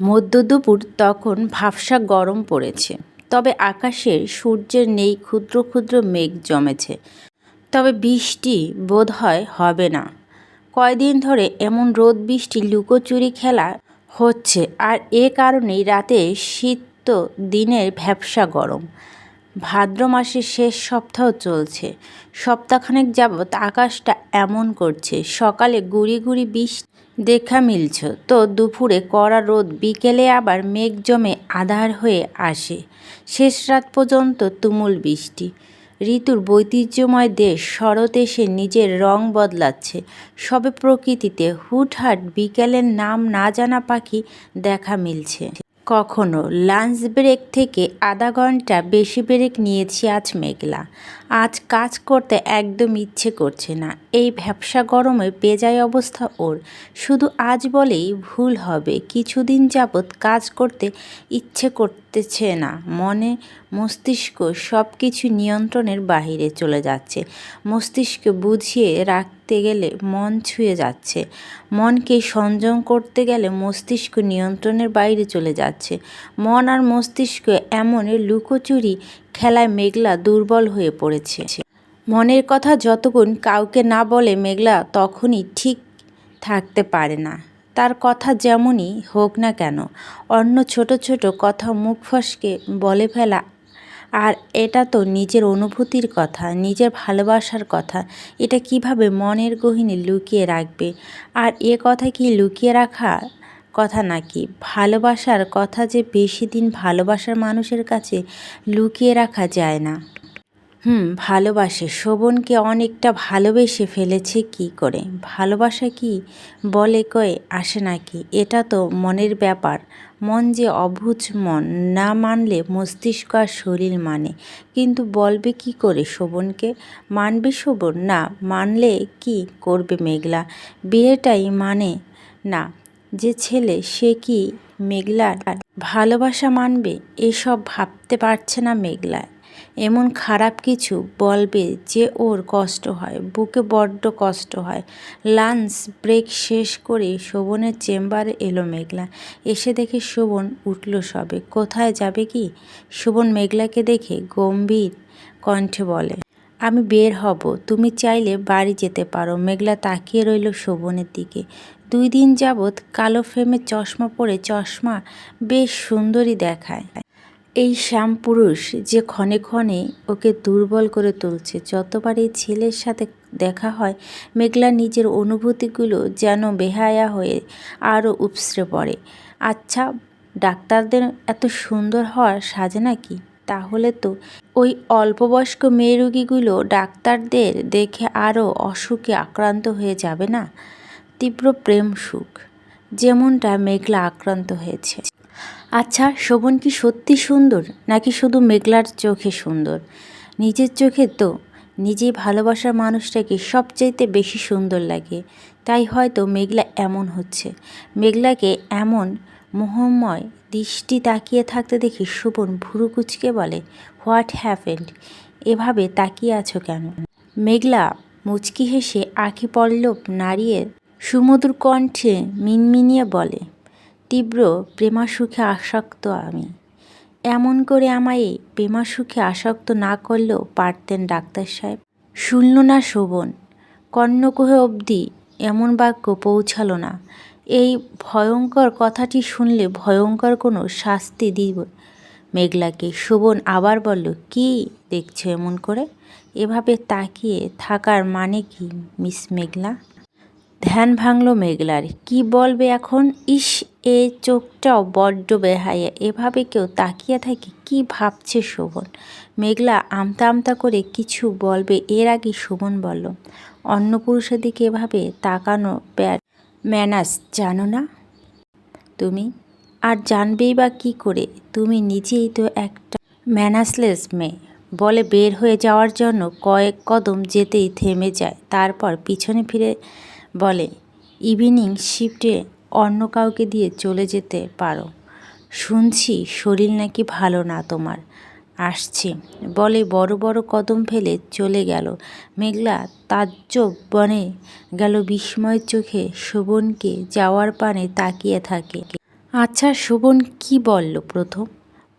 মধ্য দুপুর তখন ভাবসা গরম পড়েছে। তবে আকাশে সূর্যের নেই ক্ষুদ্র ক্ষুদ্র মেঘ জমেছে। তবে বৃষ্টি বোধহয় হবে না। কয়দিন ধরে এমন রোদ বৃষ্টি লুকোচুরি খেলা হচ্ছে আর এ কারণেই রাতে শীত তো দিনের ভ্যাবসা গরম। ভাদ্র মাসের শেষ সপ্তাহ চলছে। সপ্তাহখানেক যাবৎ আকাশটা এমন করছে। সকালে গুড়ি গুড়ি বৃষ্টি দেখা মিলছ। তো দুপুরে কড়া রোদ, বিকেলে আবার মেঘ জমে আধার হয়ে আসে। শেষ রাত পর্যন্ত তুমুল বৃষ্টি। ঋতুর বৈতিহ্যময় দেশ শরৎ এসে নিজের রং বদলাচ্ছে। সবে প্রকৃতিতে হুটহাট বিকেলের নাম না জানা পাখি দেখা মিলছে। কখনো লাঞ্চ ব্রেক থেকে আধা ঘণ্টা বেশি ব্রেক নিয়েছি আজ মেঘলা। আজ কাজ করতে একদম ইচ্ছে করছে না। এই ভ্যাবসা গরমে বেজায় অবস্থা ওর। শুধু আজ বলেই ভুল হবে। কিছুদিন যাবৎ কাজ করতে ইচ্ছে করতেছে না। মনে মস্তিষ্ক সব কিছু নিয়ন্ত্রণের বাহিরে চলে যাচ্ছে। মস্তিষ্ক বুঝিয়ে রাখতে গেলে মন ছুঁয়ে যাচ্ছে। মনকে সংযম করতে গেলে মস্তিষ্ক নিয়ন্ত্রণের বাইরে চলে যাচ্ছে। মন আর মস্তিষ্ক এমন লুকোচুরি খেলায় মেঘলা দুর্বল হয়ে পড়েছে। মনের কথা যতক্ষণ কাউকে না বলে মেঘলা তখনই ঠিক থাকতে পারে না। তার কথা যেমনই হোক না কেন, অন্য ছোট ছোট কথা মুখ ফসকে বলে ফেলা। আর এটা তো নিজের অনুভূতির কথা, নিজের ভালোবাসার কথা। এটা কীভাবে মনের গহিনে লুকিয়ে রাখবে? আর এ কথা কি লুকিয়ে রাখা কথা নাকি? ভালোবাসার কথা যে বেশি দিন ভালোবাসার মানুষের কাছে লুকিয়ে রাখা যায় না। হুম, ভালোবাসে। শোভনকে অনেকটা ভালোবেসে ফেলেছে কি করে? ভালোবাসা কি? বলে কয়ে, আসে নাকি? এটা তো মনের ব্যাপার। মন যে অভুজ মন, না মানলে মস্তিষ্ক আর শরীর মানে। কিন্তু বলবে কি করে শোভনকে? মানবে শোভন? না, মানলে কি করবে মেঘলা? বিয়েটাই মানে না। যে ছেলে, সে কি মেঘলার? ভালোবাসা মানবে? এসব ভাবতে পারছে না মেঘলা। এমন খারাপ কিছু বলবে যে ওর কষ্ট হয়, বুকে বড্ড কষ্ট হয়। লাঞ্চ ব্রেক শেষ করে শোভনের চেম্বারে এলো মেঘলা। এসে দেখে শোভন উঠল সবে। কোথায় যাবে কি? শোভন মেঘলাকে দেখে গম্ভীর কণ্ঠে বলে, আমি বের হব, তুমি চাইলে বাড়ি যেতে পারো। মেঘলা তাকিয়ে রইল শোভনের দিকে। দুই দিন যাবৎ কালো ফ্রেমের চশমা পরে চশমা বেশ সুন্দরী দেখায়। এই শ্যাম পুরুষ যে ক্ষণে ক্ষণে ওকে দুর্বল করে তুলছে, যতবার এই ছেলের সাথে দেখা হয়, মেঘলা নিজের অনুভূতিগুলো যেন বেহায়া হয়ে আরও উপসে পড়ে। আচ্ছা ডাক্তারদের এত সুন্দর হওয়ার সাজে নাকি? তাহলে তো ওই অল্পবয়স্ক মেয়ে রুগীগুলো ডাক্তারদের দেখে আরও অসুখে আক্রান্ত হয়ে যাবে না? তীব্র প্রেম সুখ, যেমনটা মেঘলা আক্রান্ত হয়েছে। আচ্ছা শোভন কি সত্যি সুন্দর, নাকি শুধু মেঘলার চোখে সুন্দর? নিজের চোখে তো নিজেই ভালোবাসার মানুষটাকে সবচাইতে বেশি সুন্দর লাগে। তাই হয়তো মেঘলা এমন হচ্ছে। মেঘলাকে এমন মোহময় দৃষ্টি তাকিয়ে থাকতে দেখি শোভন ভুরু কুচকে বলে, হোয়াট হ্যাপেন্ড? এভাবে তাকিয়ে আছো কেন? মেঘলা মুচকি হেসে আঁখি পল্লব নাড়িয়ে সুমধুর কণ্ঠে মিনমিনিয়ে বলে তীব্র প্রেমাসুখে আসক্ত আমি। এমন করে আমায় প্রেমাসুখে আসক্ত না করলেও পারতেন ডাক্তার সাহেব। শুনল না শোভন কর্ণকোহে অবধি এমন বাক্য পৌঁছালো না। এই ভয়ঙ্কর কথাটি শুনলে ভয়ঙ্কর কোনো শাস্তি দিব। মেঘলাকে শোভন আবার বলল, কি দেখছ এমন করে? এভাবে তাকিয়ে থাকার মানে কি, মিস মেঘলা? ধ্যান ভাঙল মেঘলার। কি বলবে এখন? ইস, এ চোখটাও বড্ড বেহাইয়া এভাবে কেউ তাকিয়ে থাকে, কি ভাবছে শোভন? মেঘলা আমতা আমতা করে কিছু বলবে, এর আগে শোভন বলল, অন্য পুরুষের দিকে এভাবে তাকানো ব্যাট ম্যানাস জানো না? তুমি? আর জানবেই বা কী করে? তুমি নিজেই তো একটা ম্যানাসলেস মেয়ে। বলে বের হয়ে যাওয়ার জন্য কয়েক কদম যেতেই থেমে যায়, তারপর পিছনে ফিরে বলে, ইভিনিং শিফটে অন্য কাউকে দিয়ে চলে যেতে পারো। শুনছি শরীর নাকি ভালো না তোমার। আসছে। বলে বড় বড় কদম ফেলে চলে গেল। মেঘলা তাজ্জব বনে গেল। বিস্ময়ের চোখে শোভনকে যাওয়ার পানে তাকিয়ে থাকে। আচ্ছা শোভন কি বলল প্রথম?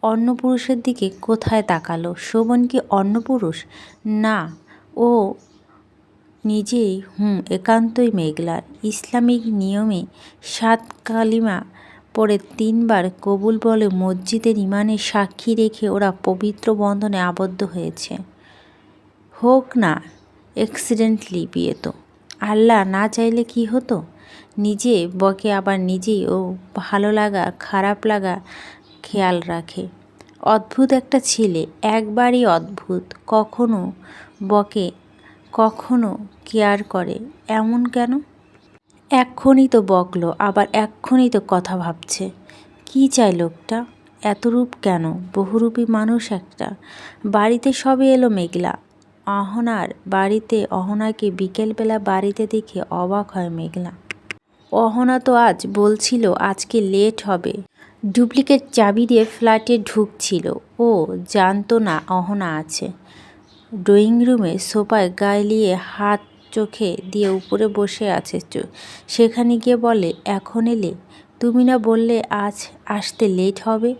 অন্য পুরুষের দিকে কোথায় তাকালো? শোভন কি অন্য পুরুষ? না, ও নিজেই হুম একান্তই মেঘলার। ইসলামিক নিয়মে সাত কালিমা পরে তিনবার কবুল বলে মসজিদের ইমানের সাক্ষী রেখে ওরা পবিত্র বন্ধনে আবদ্ধ হয়েছে। হোক না অ্যাক্সিডেন্টলি বিয়ে তো আল্লাহ না চাইলে কি হতো? নিজে বকে আবার নিজেই ও ভালো লাগা, খারাপ লাগা খেয়াল রাখে। অদ্ভুত একটা ছেলে, একবারই অদ্ভুত। কখনো বকে কখনো কেয়ার করে? এমন কেন? এক্ষুনি তো বকলো, আবার এক্ষুনি তো কথা ভাবছে। কি চায় লোকটা? এত রূপ কেন? বহুরূপী মানুষ একটা। বাড়িতে সবে এলো মেঘলা। অহনার বাড়িতে, অহনাকে বিকেলবেলা বাড়িতে দেখে অবাক হয় মেঘলা। অহনা তো আজ বলছিল, আজকে লেট হবে। ডুপ্লিকেট চাবি দিয়ে ফ্ল্যাটে ঢুকছিল। ও জানতো না অহনা আছে। ড্রয়িং রুমে সোফায় গায়ে হাত চোখে দিয়ে উপরে বসে আছে সেখানে গিয়ে বলে, এখন এলে? তুমি না বললে আজ আসতে লেট হবে?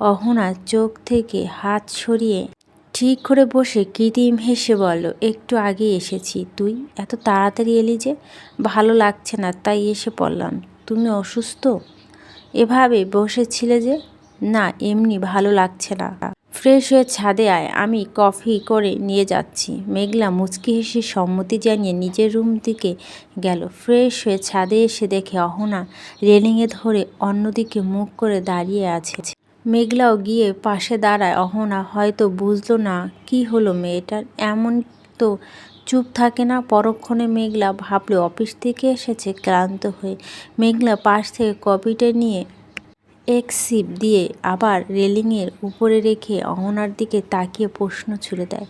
অহনা চোখ থেকে হাত সরিয়ে ঠিক করে বসে কৃত্রিম হেসে বলল, একটু আগে এসেছি। তুই এত তাড়াতাড়ি এলি যে? ভালো লাগছে না, তাই এসে পড়লাম। তুমি অসুস্থ? এভাবে বসেছিলে যে? না, এমনি ভালো লাগছে না। ফ্রেশ হয়ে ছাদে আয়, আমি কফি করে নিয়ে যাচ্ছি। মেঘলা মুচকি হেসে সম্মতি জানিয়ে নিজের রুম দিকে গেল। ফ্রেশ হয়ে ছাদে এসে দেখে অহনা রেলিংয়ে ধরে অন্যদিকে মুখ করে দাঁড়িয়ে আছে। মেঘলাও গিয়ে পাশে দাঁড়ায়। অহনা হয়তো বুঝলো না কি হলো মেয়েটার। এমন তো চুপ থাকে না। পরক্ষণে মেঘলা ভাবলো, অফিস থেকে এসেছে, ক্লান্ত হয়ে। মেঘলা পাশ থেকে কপিটা নিয়ে এক সিপ দিয়ে আবার রেলিংয়ের উপরে রেখে অহনার দিকে তাকিয়ে প্রশ্ন ছুড়ে দেয়,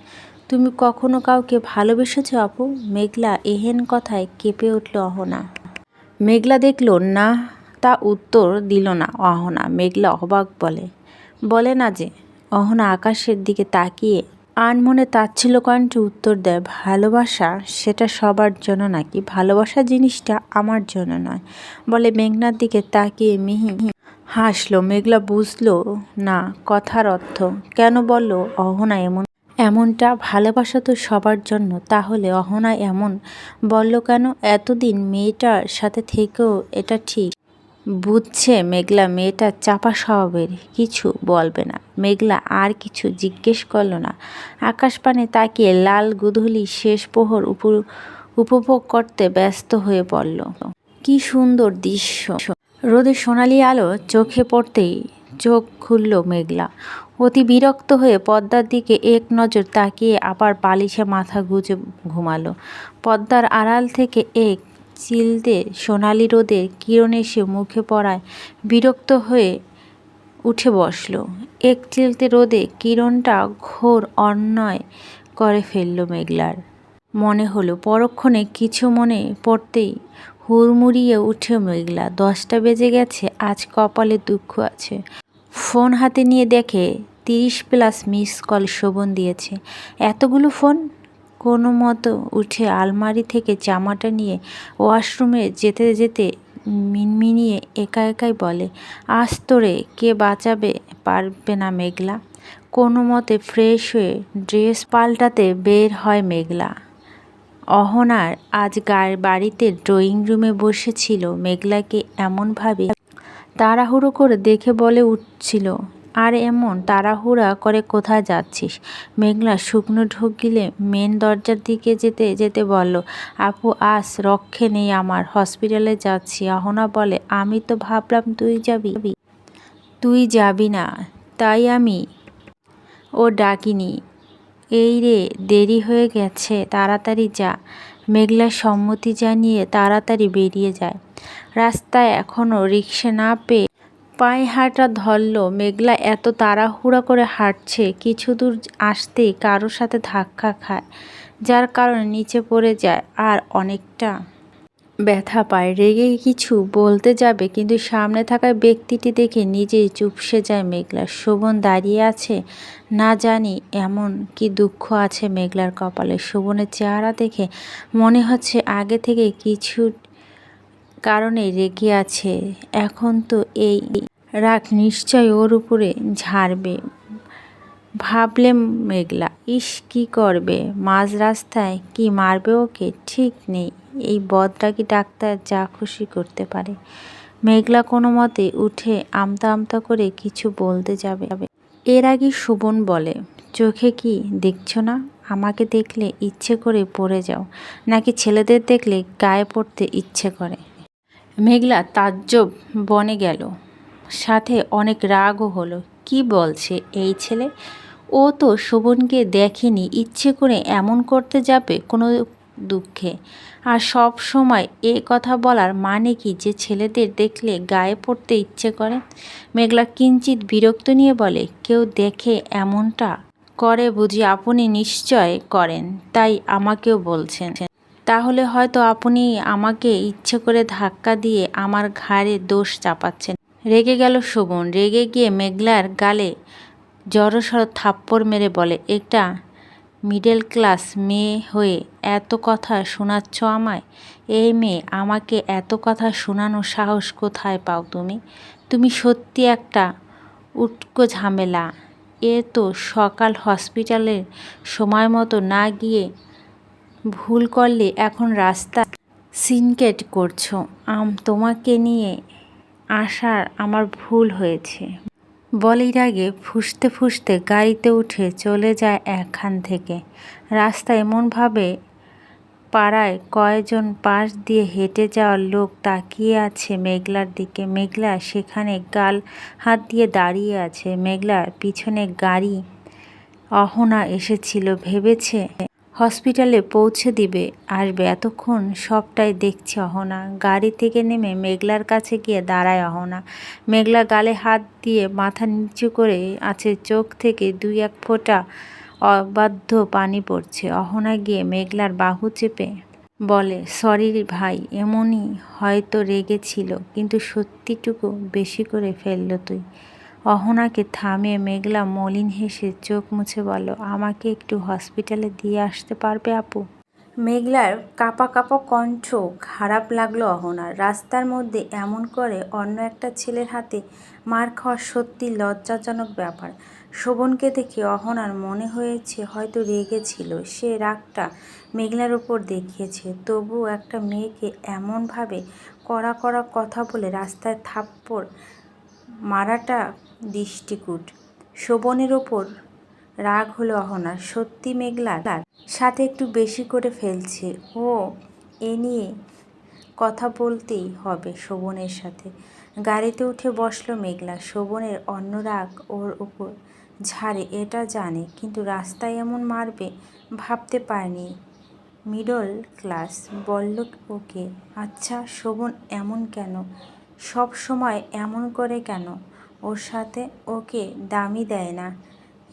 তুমি কখনো কাউকে ভালোবেসেছ আপু? মেঘলা এহেন কথায় কেঁপে উঠল অহনা। মেঘলা দেখল, না, তা উত্তর দিল না অহনা। মেঘলা অবাক বলে বলে না যে? অহনা আকাশের দিকে তাকিয়ে আনমনে তাচ্ছিল কণ্ঠে উত্তর দেয়, ভালোবাসা সেটা সবার জন্য নাকি? ভালোবাসা জিনিসটা আমার জন্য নয়। বলে মেঘনার দিকে তাকিয়ে মিহি হাসলো, মেঘলা বুঝলো, না, কথার অর্থ। কেন বলল অহনা এমন এমনটা ভালোবাসা তো সবার জন্য, তাহলে অহনা এমন? বলল কেন? এতদিন মেয়েটার সাথে থেকেও এটা ঠিক? বুঝছে মেঘলা, মেয়েটা চাপা স্বভাবের, কিছু বলবে না। মেঘলা আর কিছু জিজ্ঞেস করল না। আকাশ পানে তাকিয়ে লাল গুধুলি শেষ প্রহর উপভোগ করতে ব্যস্ত হয়ে পড়ল। কি সুন্দর দৃশ্য। রোদের সোনালি আলো চোখে পড়তেই চোখ খুলল মেঘলা। অতি বিরক্ত হয়ে পদ্মার দিকে এক নজর তাকিয়ে আবার বালিশে মাথা গুজে ঘুমালো। পদ্মার আড়াল থেকে এক চিলতে সোনালি রোদের কিরণ এসে মুখে পড়ায় বিরক্ত হয়ে উঠে বসল। এক চিলতে রোদে কিরণটা ঘোর অন্যায় করে ফেলল মেঘলার। মনে হলো পরক্ষণে কিছু মনে পড়তেই হুড়মুড়িয়ে উঠে মেঘলা। দশটা বেজে গেছে, আজ কপালে দুঃখ আছে। ফোন হাতে নিয়ে দেখে তিরিশ প্লাস মিস কল শোভন দিয়েছে। এতগুলো ফোন? কোনো মতো উঠে আলমারি থেকে জামাটা নিয়ে ওয়াশরুমে যেতে যেতে মিনমিনিয়ে একা একাই বলে, আজ তোরে কে বাঁচাবে পারবে না মেঘলা? কোনো মতে ফ্রেশ হয়ে ড্রেস পাল্টাতে বের হয় মেঘলা। অহনার আজ গায়ের বাড়িতে ড্রয়িং রুমে বসেছিল। মেঘলাকে এমনভাবে তাড়াহুড়ো করে দেখে বলে উঠছিল, আর এমন তাড়াহুড়া করে কোথায় যাচ্ছিস? মেঘলা শুকনো ঢোক গিলে মেন দরজার দিকে যেতে যেতে বলল, আপু, আস, রক্ষে নেই আমার, হসপিটালে যাচ্ছি। অহনা বলে, আমি তো ভাবলাম তুই যাবি। তুই যাবি না, তাই আমি ও ডাকিনি। এই রে, দেরি হয়ে গেছে, তাড়াতাড়ি যা। মেঘলা সম্মতি জানিয়ে তাড়াতাড়ি বেরিয়ে যায়। রাস্তায় এখনও রিক্সা না পেয়ে পায়ে হাঁটা ধরল। মেঘলা এত তাড়াহুড়া করে হাঁটছে, কিছু দূর আসতেই কারোর সাথে ধাক্কা খায়, যার কারণে নিচে পড়ে যায়, আর অনেকটা ব্যথা পায়, রেগে কিছু বলতে যাবে, কিন্তু সামনে থাকা ব্যক্তিটি দেখে নিজেই চুপসে যায় মেঘলা শোভন দাঁড়িয়ে আছে? না জানি, এমন কি দুঃখ আছে মেঘলার কপালে। শোভনের চেহারা দেখে মনে হচ্ছে আগে থেকে কিছু কারণে রেগে আছে। এখন তো এই রাগ নিশ্চয় ওর উপরে ঝাড়বে। ভাবলে মেঘলা, ইস, কি করবে? মাঝ রাস্তায় কি মারবে ওকে? ঠিক নেই। এই বদরাগি ডাক্তার যা খুশি করতে পারে। মেঘলা কোনো মতে উঠে আমতা আমতা করে কিছু বলতে যাবে। এর আগে শোভন বলে, চোখে কি দেখছ না? আমাকে দেখলে ইচ্ছে করে পড়ে যাও, নাকি ছেলেদের দেখলে গায়ে পড়তে ইচ্ছে করে? মেঘলা তাজ্জব বনে গেল। সাথে অনেক রাগও হলো, কি বলছে এই ছেলে? ও তো শোভনকে দেখেনি, ইচ্ছে করে এমন করতে যাবে কোনো দুঃখে। আর সব সময় এ কথা বলার মানে কি যে ছেলেদের দেখলে গায়ে পড়তে ইচ্ছে করে? মেঘলা কিঞ্চিত বিরক্ত নিয়ে বলে, কেউ দেখে এমনটা করে বুঝি আপনি নিশ্চয় করেন, তাই আমাকেও বলছেন। তাহলে হয়তো আপনি আমাকে ইচ্ছে করে ধাক্কা দিয়ে আমার ঘাড়ে দোষ চাপাচ্ছেন। রেগে গেল শোভন, রেগে গিয়ে মেঘলার গালে জড়সড় থাপ্পড় মেরে বলে, একটা মিডল ক্লাস মেয়ে হয়ে এত কথা শোনাচ্ছ আমায়? এই মেয়ে, আমাকে এত কথা শোনানো সাহস কোথায় পাও তুমি? তুমি সত্যি একটা উটকো ঝামেলা। এ তো সকাল হসপিটালের সময় মতো না গিয়ে ভুল করলে এখন রাস্তা সিনকেট করছ। আম, তোমাকে নিয়ে আসার আমার ভুল হয়েছে। বলির আগে ফুসতে ফুসতে গাড়িতে উঠে চলে যায় একখান থেকে। রাস্তা এমনভাবে পাড়ায় কয়জন পাশ দিয়ে হেঁটে যাওয়ার লোক তাকিয়ে আছে মেঘলার দিকে। মেঘলা সেখানে গাল হাত দিয়ে দাঁড়িয়ে আছে। মেঘলার পিছনে গাড়ি অহনা এসেছিল, ভেবেছে হসপিটালে পৌঁছে দিবে, আসবে। এতক্ষণ সবটাই দেখছে অহনা। গাড়ি থেকে নেমে মেঘলার কাছে গিয়ে দাঁড়ায় অহনা। মেঘলা গালে হাত দিয়ে মাথা নিচু করে আছে, চোখ থেকে দুই এক ফোঁটা অবাধ্য পানি পড়ছে। অহনা গিয়ে মেঘলার বাহু চেপে বলে, সরি ভাই, এমনই হয়তো রেগেছিল, কিন্তু সত্যিটুকু বেশি করে ফেলল তুই। অহনাকে থামিয়ে মেঘলা মলিন হেসে চোখ মুছে বলল, আমাকে একটু হসপিটালে দিয়ে আসতে পারবে আপু? মেঘলার কাপা কাপা কণ্ঠ খারাপ লাগল অহনার রাস্তার মধ্যে এমন করে অন্য একটা ছেলের হাতে মার খাওয়া সত্যি লজ্জাজনক ব্যাপার। শোভনকে দেখে অহনার মনে হয়েছে হয়তো রেগেছিল সে রাগটা মেঘলার উপর দেখিয়েছে। তবু একটা মেয়েকে এমনভাবে কড়া কড়া কথা বলে রাস্তায় থাপ্পড় মারাটা দৃষ্টিকূট। শোভনের ওপর রাগ হলো অহনার সত্যি মেঘলার সাথে একটু বেশি করে ফেলছে। ও, এ নিয়ে কথা বলতেই হবে শোভনের সাথে। গাড়িতে উঠে বসল মেঘলা। শোভনের অন্য রাগ ওর উপর ঝাড়ে, এটা জানে। কিন্তু রাস্তায় এমন মারবে, ভাবতে পারেনি। মিডল ক্লাস বলল ওকে আচ্ছা শোভন এমন কেন? সব সময় এমন করে কেন? ওর সাথে ওকে দামি দেয় না।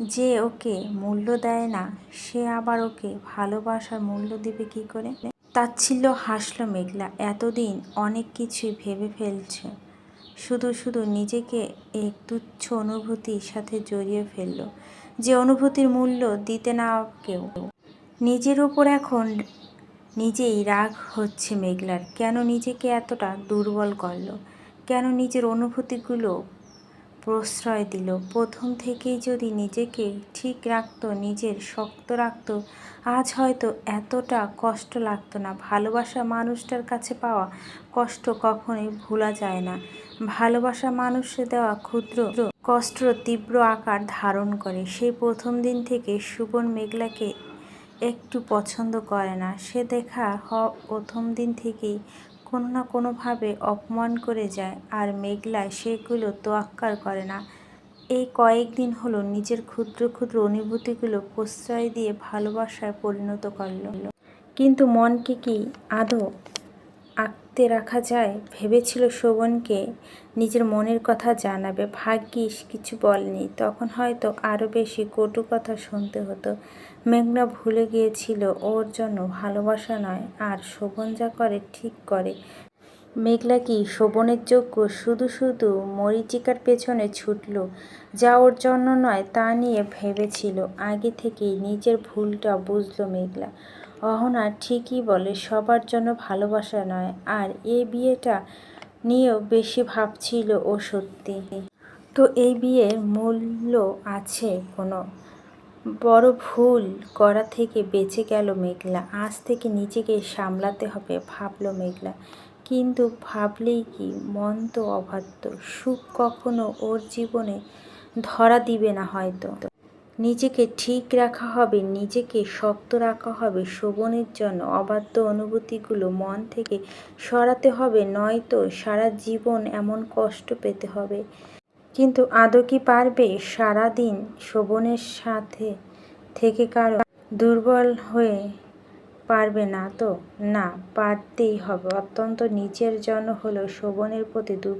যে ওকে মূল্য দেয় না, সে আবার ওকে ভালোবাসার মূল্য দিবে কি করে? তাচ্ছিল্য হাসলো মেঘলা, এতদিন অনেক কিছুই ভেবে ফেলছে। শুধু শুধু নিজেকে এক তুচ্ছ অনুভূতির সাথে জড়িয়ে ফেলল, যে অনুভূতির মূল্য দিতে না কেউ। নিজের উপর এখন নিজেই রাগ হচ্ছে মেঘলার, কেন নিজেকে এতটা দুর্বল করল? কেন নিজের অনুভূতিগুলো প্রশ্রয় দিল। প্রথম থেকেই যদি নিজেকে ঠিক রাখত, নিজের শক্ত রাখত, আজ হয়তো এতটা কষ্ট লাগতো না। ভালোবাসা মানুষটার কাছে পাওয়া কষ্ট কখনোই ভোলা যায় না। ভালোবাসা মানুষে দেওয়া ক্ষুদ্র কষ্ট তীব্র আকার ধারণ করে। সেই প্রথম দিন থেকে সুবন মেঘলাকে একটু পছন্দ করে না। সে দেখা হ, প্রথম দিন থেকেই কোনো না কোনোভাবে অপমান করে যায় আর মেঘলায় সেগুলো তোয়াক্কার করে না। এই কয়েকদিন হলো নিজের ক্ষুদ্র ক্ষুদ্র অনুভূতিগুলো প্রশ্রয় দিয়ে ভালোবাসায় পরিণত করল। কিন্তু মনকে কি আদৌ আঁকতে রাখা যায়? ভেবেছিল শোভনকে নিজের মনের কথা জানাবে, ভাগ্যিস, কিছু বলেনি। তখন হয়তো আরও বেশি কটু কথা শুনতে হতো। মেঘনা ভুলে গিয়েছিল, ওর জন্য ভালোবাসা নয়, আর শোভন যা করে ঠিক করে। মেঘলা কি শোভনের যোগ্য? শুধু শুধু মরিচিকার পেছনে ছুটল। যা ওর জন্য নয়, তা নিয়ে ভেবেছিল। আগে থেকেই নিজের ভুলটা বুঝলো মেঘলা। অহনা ঠিকই বলে, সবার জন্য ভালোবাসা নয়। আর এই বিয়েটা নিয়েও বেশি ভাবছিল ও সত্যি। তো এই বিয়ের মূল্য আছে কোনো? বড় ভুল করা থেকে বেঁচে গেল মেঘলা। আজ থেকে নিজেকে সামলাতে হবে, ভাবলো মেঘলা। কিন্তু ভাবলেই কি, মন তো অবাধ্য। সুখ কখনো ওর জীবনে ধরা দিবে না হয়তো। নিজেকে ঠিক রাখা হবে, নিজেকে শক্ত রাখা হবে, শোভনের জন্য অবাধ্য অনুভূতিগুলো মন থেকে সরাতে হবে, নয়তো সারা জীবন এমন কষ্ট পেতে হবে। কিন্তু আদৌ কি পারবে সারাদিন শোভনের সাথে থেকে কারও? দুর্বল হয়ে পারবে না তো? না, পারতেই হবে। অত্যন্ত নিজের জন্য হলেও শোভনের প্রতি দু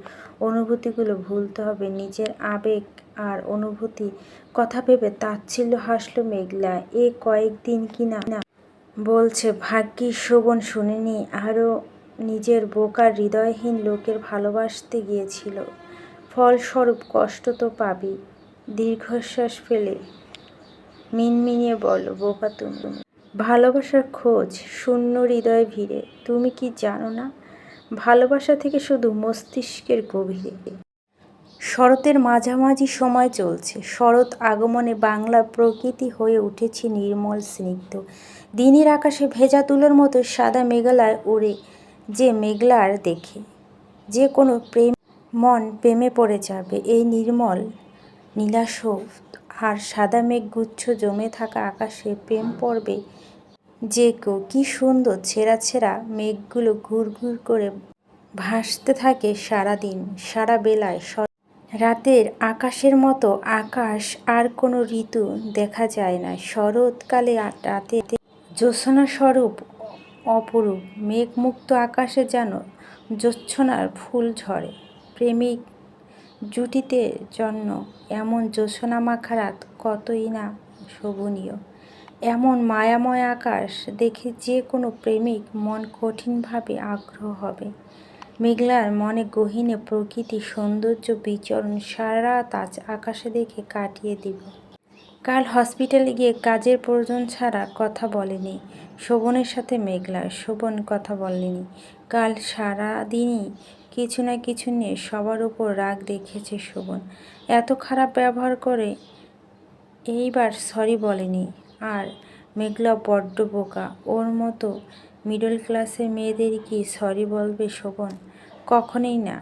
অনুভূতিগুলো ভুলতে হবে। নিজের আবেগ আর অনুভূতি, কথা ভেবে তাচ্ছিল্য হাসলো মেঘলা। এ কয়েকদিন কিনা না? বলছে ভাগ্যি শোভন শুনেনি। আরও নিজের বোকার হৃদয়হীন লোকের ভালোবাসতে গিয়েছিল। ফলস্বরূপ কষ্ট তো পাবি, দীর্ঘশ্বাস ফেলে মিনমিনিয়ে বলো, বোকা তুমি। ভালোবাসার খোঁজ, শূন্য হৃদয় ভিড়ে, তুমি কি জানো না? ভালোবাসা থেকে শুধু মস্তিষ্কের গভীরে। শরতের মাঝামাঝি সময় চলছে, শরৎ আগমনে বাংলা প্রকৃতি হয়ে উঠেছে নির্মল স্নিগ্ধ। দিনের আকাশে ভেজা তুলোর মতো সাদা মেঘলায় উড়ে যে মেঘলার দেখে। যে কোনো প্রেম মন প্রেমে পড়ে যাবে। এই নির্মল নীলাশ আর সাদা মেঘগুচ্ছ জমে থাকা আকাশে প্রেম পড়বে যে কেউ কী সুন্দর ছেঁড়া ছেঁড়া মেঘগুলো ঘুর ঘুর করে ভাসতে থাকে সারা দিন সারা বেলায় রাতের আকাশের মতো আকাশ আর কোনো ঋতু দেখা যায় না। শরৎকালে রাতে জ্যোৎস্না স্বরূপ অপরূপ। মেঘমুক্ত আকাশে যেন জ্যোৎস্নার ফুল ঝরে। প্রেমিক জুটিতে জন্য এমন জ্যোৎস্না মাখা রাত কতই না শোভনীয়। এমন মায়াময় আকাশ দেখে যে কোনো প্রেমিক মন কঠিনভাবে আগ্রহ হবে। মেঘলার মনে গহীনে প্রকৃতি সৌন্দর্য বিচরণ সারা রাত আজ আকাশে দেখে কাটিয়ে দিব। কাল হসপিটালে গিয়ে কাজের প্রয়োজন ছাড়া কথা বলেনি। শোভনের সাথে মেঘলা শোভন কথা বলেনি। কাল সারা দিনই কিছু না কিছু নিয়ে সবার উপর রাগ দেখিয়েছে শোভন। এত খারাপ ব্যবহার করে এইবার সরি বলেনি। আর মেঘলা বড্ড বোকা। ওর মতো মিডল ক্লাসের মেয়েদের কি সরি বলবে শোভন? কখনোই না।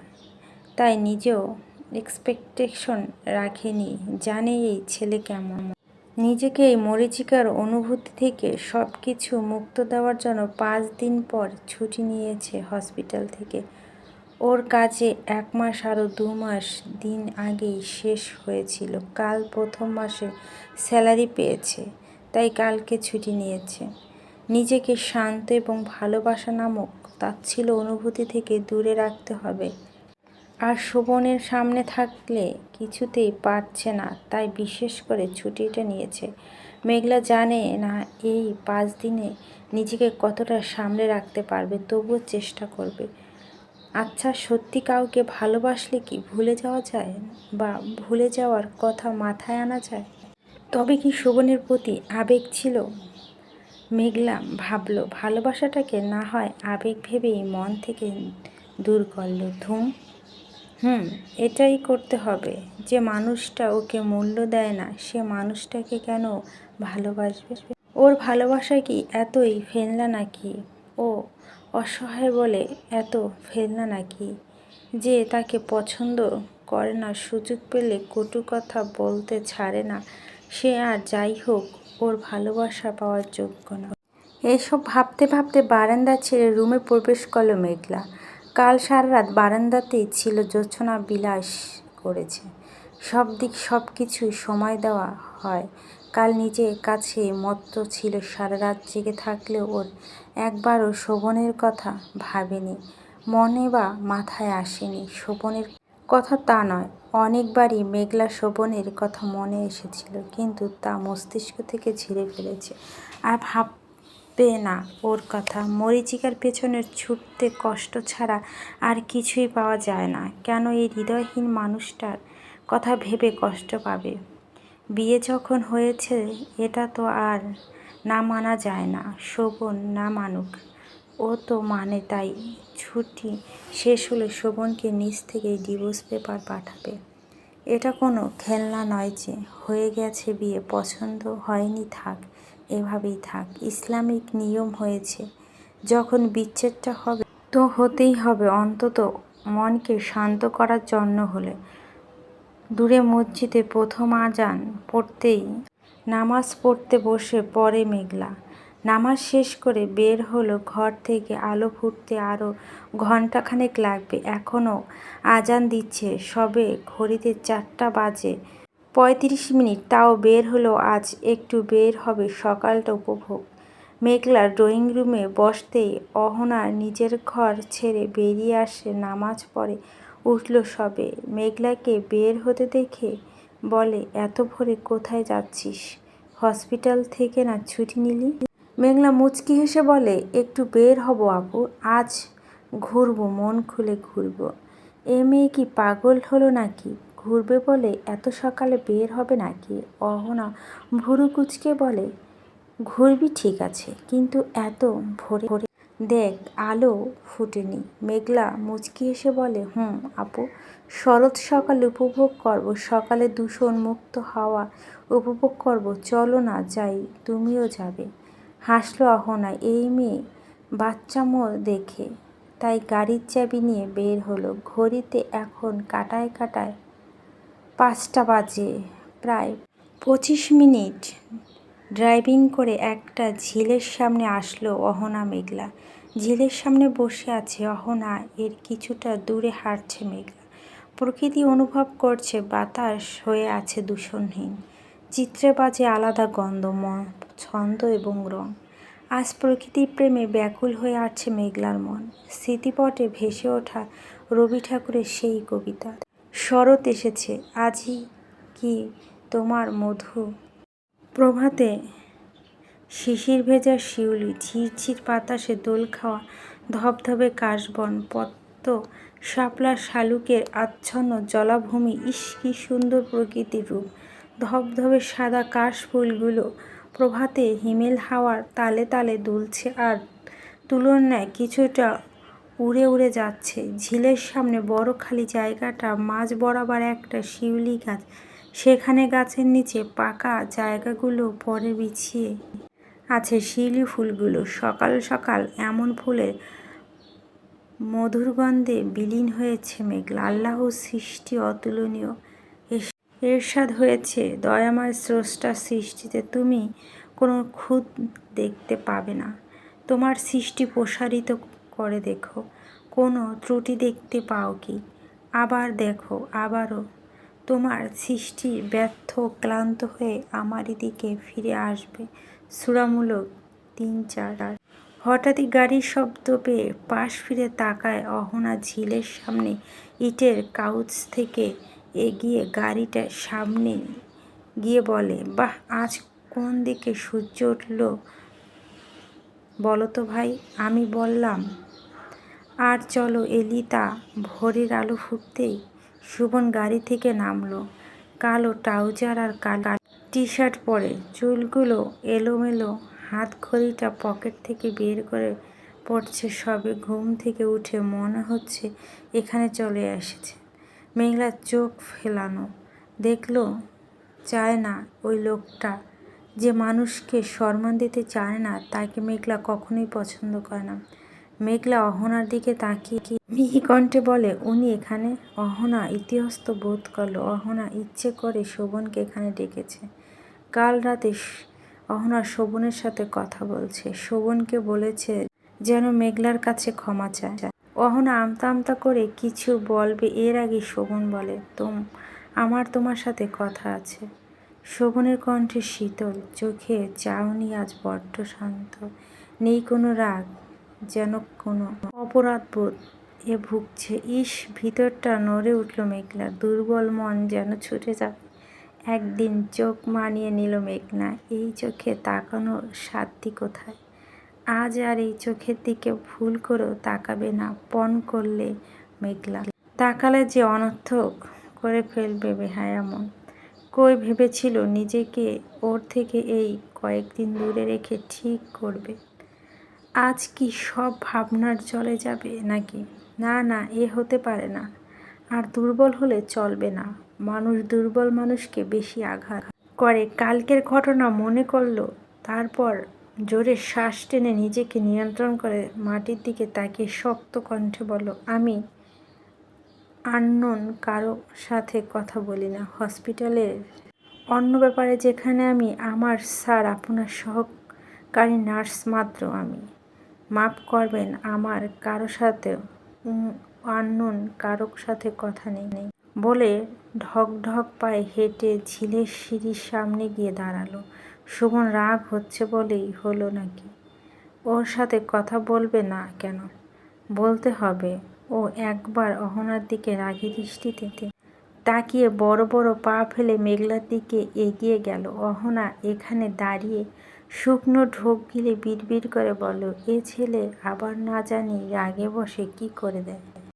তাই নিজেও এক্সপেকটেশন রাখেনি, জানে এই ছেলে কেমন। নিজেকে এই মরিচিকার অনুভূতি থেকে সব কিছু মুক্ত দেওয়ার জন্য পাঁচ দিন পর ছুটি নিয়েছে হসপিটাল থেকে। ওর কাজে এক মাস আরও দু মাস দিন আগেই শেষ হয়েছিল। কাল প্রথম মাসে স্যালারি পেয়েছে, তাই কালকে ছুটি নিয়েছে। নিজেকে শান্ত এবং ভালোবাসা নামক তাচ্ছিল অনুভূতি থেকে দূরে রাখতে হবে। আর শোভনের সামনে থাকলে কিছুতেই পারছে না, তাই বিশেষ করে ছুটিটা নিয়েছে। মেঘলা জানে না এই পাঁচ দিনে নিজেকে কতটা সামলে রাখতে পারবে, তবুও চেষ্টা করবে। আচ্ছা সত্যি কাউকে ভালোবাসলে কি ভুলে যাওয়া যায় বা ভুলে যাওয়ার কথা মাথায় আনা যায়? তবে কি শোভনের প্রতি আবেগ ছিল? মেঘলা ভাবল, ভালোবাসাটাকে না হয় আবেগ ভেবেই মন থেকে দূর করল ধুম। হুম, এটাই করতে হবে। যে মানুষটা ওকে মূল্য দেয় না, সে মানুষটাকে কেন ভালোবাসবে? ওর ভালোবাসা কি এতই ফেলনা নাকি? ও অসহায় বলে এত ফেলনা নাকি? যে তাকে পছন্দ করে না, সুযোগ পেলে কটু কথা বলতে ছাড়ে না, সে আর যাই হোক, ওর ভালোবাসা পাওয়ার যোগ্য না। এসব ভাবতে ভাবতে বারান্দা ছেড়ে রুমে প্রবেশ করল মেঘলা। কাল সারা রাত বারান্দাতেই ছিল জোছনা বিলাস করেছে। সব দিক সব কিছুই সময় দেওয়া হয়। কাল নিজের কাছে মত্ত ছিল সারা রাত জেগে থাকলেও ওর একবারও শোভনের কথা ভাবেনি। মনে বা মাথায় আসেনি শোভনের কথা তা নয়, অনেকবারই মেঘলা শোভনের কথা মনে এসেছিল, কিন্তু তা মস্তিষ্ক থেকে ঝেড়ে ফেলেছে। আর ভাববে না ওর কথা, মরিচিকার পেছনে ছুটতে কষ্ট ছাড়া আর কিছুই পাওয়া যায় না। কেন এই হৃদয়হীন মানুষটার কথা ভেবে কষ্ট পাবে? বিয়ে যখন হয়েছে, এটা তো আর না মানা যায় না, শোভন না মানুক। ও তো মানে তাই, ছুটি শেষ হলে শোভনকে নিজ থেকেই ডিভোর্স পেপার পাঠাবে। এটা কোনো খেলনা নয় যে, হয়ে গেছে বিয়ে, পছন্দ হয়নি থাক, এভাবেই থাক, ইসলামিক নিয়ম হয়েছে, যখন বিচ্ছেদটা হবে তো হতেই হবে, অন্তত মনকে শান্ত করার জন্য হলে। দূরে মসজিদে প্রথম আজান পড়তেই নামাজ পড়তে বসে পড়ে মেঘলা। নামাজ শেষ করে বের হলো ঘর থেকে আলো ফুটতে আরও ঘন্টাখানেক লাগবে। এখনও আজান দিচ্ছে। সবে ঘড়িতে চারটা বাজে পঁয়ত্রিশ মিনিট। তাও বের হলো আজ। একটু বের হবে সকালটা উপভোগ। মেঘলা ড্রয়িং রুমে বসতেই অহনা নিজের ঘর ছেড়ে বেরিয়ে আসে। নামাজ পড়ে উঠল সবে। মেঘলাকে বের হতে দেখে বলে, এত ভোরে কোথায় যাচ্ছিস? হসপিটাল থেকে না ছুটি নিলি? মেঘলা মুচকি হেসে বলে, একটু বের হব আপু, আজ ঘুরবো, মন খুলে ঘুরবো। এ মেয়ে কি পাগল হলো নাকি? ঘুরবে বলে এত সকালে বের হবে নাকি? অহনা ভুরু কুচকে বলে, ঘুরবি ঠিক আছে, কিন্তু এত ভোরে ভোরে দেখ, আলো ফুটেনি। মেঘলা মুচকি এসে বলে, হুম, আপু। শরৎ সকাল উপভোগ করব। সকালে দূষণ মুক্ত হাওয়া উপভোগ করব। চলো না, যাই, তুমিও যাবে। হাসলো অহনা, এই মেয়ে বাচ্চামো দেখে। তাই গাড়ির চাবি নিয়ে বের হলো। ঘড়িতে এখন কাটায় কাটায় পাঁচটা বাজে, প্রায় পঁচিশ মিনিট। ড্রাইভিং করে একটা ঝিলের সামনে আসলো অহনা মেঘলা। ঝিলের সামনে বসে আছে অহনা, এর কিছুটা দূরে হাঁটছে মেঘলা। প্রকৃতি অনুভব করছে বাতাস হয়ে আছে দূষণহীন। চিত্রে বাজে আলাদা গন্ধ, মন, ছন্দ এবং রং। আজ প্রকৃতির প্রেমে ব্যাকুল হয়ে আছে মেঘলার মন। স্মৃতিপটে ভেসে ওঠা রবি ঠাকুরের সেই কবিতা। শরৎ এসেছে, আজই কি তোমার মধু প্রভাতে শিশির ভেজা শিউলি, ঝিরঝির বাতাসে দোল খাওয়া, ধবধবে কাশবন, পদ্ম শাপলা শালুকের আচ্ছন্ন জলাভূমি, ইস কি সুন্দর প্রকৃতির রূপ। ধবধবে সাদা কাশ ফুলগুলো প্রভাতে হিমেল হাওয়ার তালে তালে দুলছে আর তুলনায় কিছুটা উড়ে উড়ে যাচ্ছে। ঝিলের সামনে বড় খালি জায়গাটা, মাঝ বরাবর একটা শিউলি গাছ। সেখানে গাছের নিচে পাকা জায়গাগুলো পরে বিছিয়ে আছে শিউলি ফুলগুলো। সকাল সকাল এমন ফুলের মধুর গন্ধে বিলীন হয়েছে মেঘলা। আল্লাহ সৃষ্টি অতুলনীয়। এরশাদ হয়েছে, দয়াময় স্রষ্টার সৃষ্টিতে তুমি কোনো খুদ দেখতে পাবে না। তোমার সৃষ্টি প্রসারিত করে দেখো, কোনো ত্রুটি দেখতে পাও কি? আবার দেখো, আবারও তোমার সৃষ্টি ব্যর্থ, ক্লান্ত হয়ে আমারই দিকে ফিরে আসবে। সুরামূলক তিন চার আর হঠাৎই গাড়ির শব্দ পেয়ে পাশ ফিরে তাকায় অহনা ঝিলের সামনে। ইটের কাউচ থেকে এগিয়ে গাড়িটা সামনে গিয়ে বলে, বাহ, আজ কোন দিকে সূর্য উঠল? বলো তো ভাই, আমি বললাম, আর চলো এলিতা ভোরের আলো ফুটতেই সুবন গাড়ি থেকে নামলো। কালো ট্রাউজার আর কালো টি শার্ট পরে, চুলগুলো এলোমেলো, হাত ঘড়িটা পকেট থেকে বের করে পড়ছে সবে। ঘুম থেকে উঠে মনে হচ্ছে এখানে চলে এসেছে। মেঘলার চোখ ফেলানো। দেখল, চায় না ওই লোকটা। যে মানুষকে সম্মান দিতে চায় না, তাকে মেঘলা কখনোই পছন্দ করে না। মেঘলা অহনার দিকে তাকিয়ে মিহি কণ্ঠে বলে, উনি এখানে? অহনা ইতিহস্ত বোধ করল, অহনা ইচ্ছে করে শোভনকে এখানে ডেকেছে। কাল রাতে অহনা শোভনের সাথে কথা বলছে। শোভনকে বলেছে যেন মেঘলার কাছে ক্ষমা চায়। অহনা আমতা আমতা করে কিছু বলবে, এর আগে শোভন বলে, তোম, আমার তোমার সাথে কথা আছে। শোভনের কণ্ঠে শীতল, চোখে চাউনি, আজ বড্ড শান্ত, নেই কোনো রাগ। যেন কোনো অপরাধবোধ এ ভুগছে। ইস, ভিতরটা নড়ে উঠল মেঘলা। দুর্বল মন যেন ছুটে যাবে। একদিন চোখ মানিয়ে নিল মেঘনা এই চোখে তাকানো সাধ্যি কোথায়? আজ আর এই চোখের দিকে ভুল করেও তাকাবে না, পণ করলে মেঘলা। তাকালে যে অনর্থক করে ফেলবে বেহায়া মন। কই ভেবেছিল নিজেকে ওর থেকে এই কয়েকদিন দূরে রেখে ঠিক করবে? আজ কি সব ভাবনার চলে যাবে নাকি? না না, এ হতে পারে না। আর দুর্বল হলে চলবে না। মানুষ দুর্বল মানুষকে বেশি আঘাত করে। কালকের ঘটনা মনে করল, তারপর জোরে শ্বাস টেনে নিজেকে নিয়ন্ত্রণ করে মাটির দিকে তাকিয়ে শক্ত কণ্ঠে বলল, আমি আননোন কারও সাথে কথা বলি না। হসপিটালের অন্য ব্যাপারে যেখানে আমি, আমার স্যার, আপনার সহকারী নার্স মাত্র আমি। মাফ করবেন, আমার কারও সাথে আননোন কারও সাথে কথা নেই। নেই বলে ঢক ঢক পায়ে হেঁটে ঝিলের সিঁড়ির সামনে গিয়ে দাঁড়াল। সুমন রাগ হচ্ছে বলেই হলো নাকি? ওর সাথে কথা বলবে না কেন? বলতে হবে, ও একবার অহনার দিকে রাগী দৃষ্টিতে তাকিয়ে বড় বড় পা ফেলে মেঘলার দিকে এগিয়ে গেল। অহনা এখানে দাঁড়িয়ে শুকনো ঢোক গিলে বিড়বিড় করে বলল, এ ছেলে আবার না জানি রাগে বসে কি করে দেয়?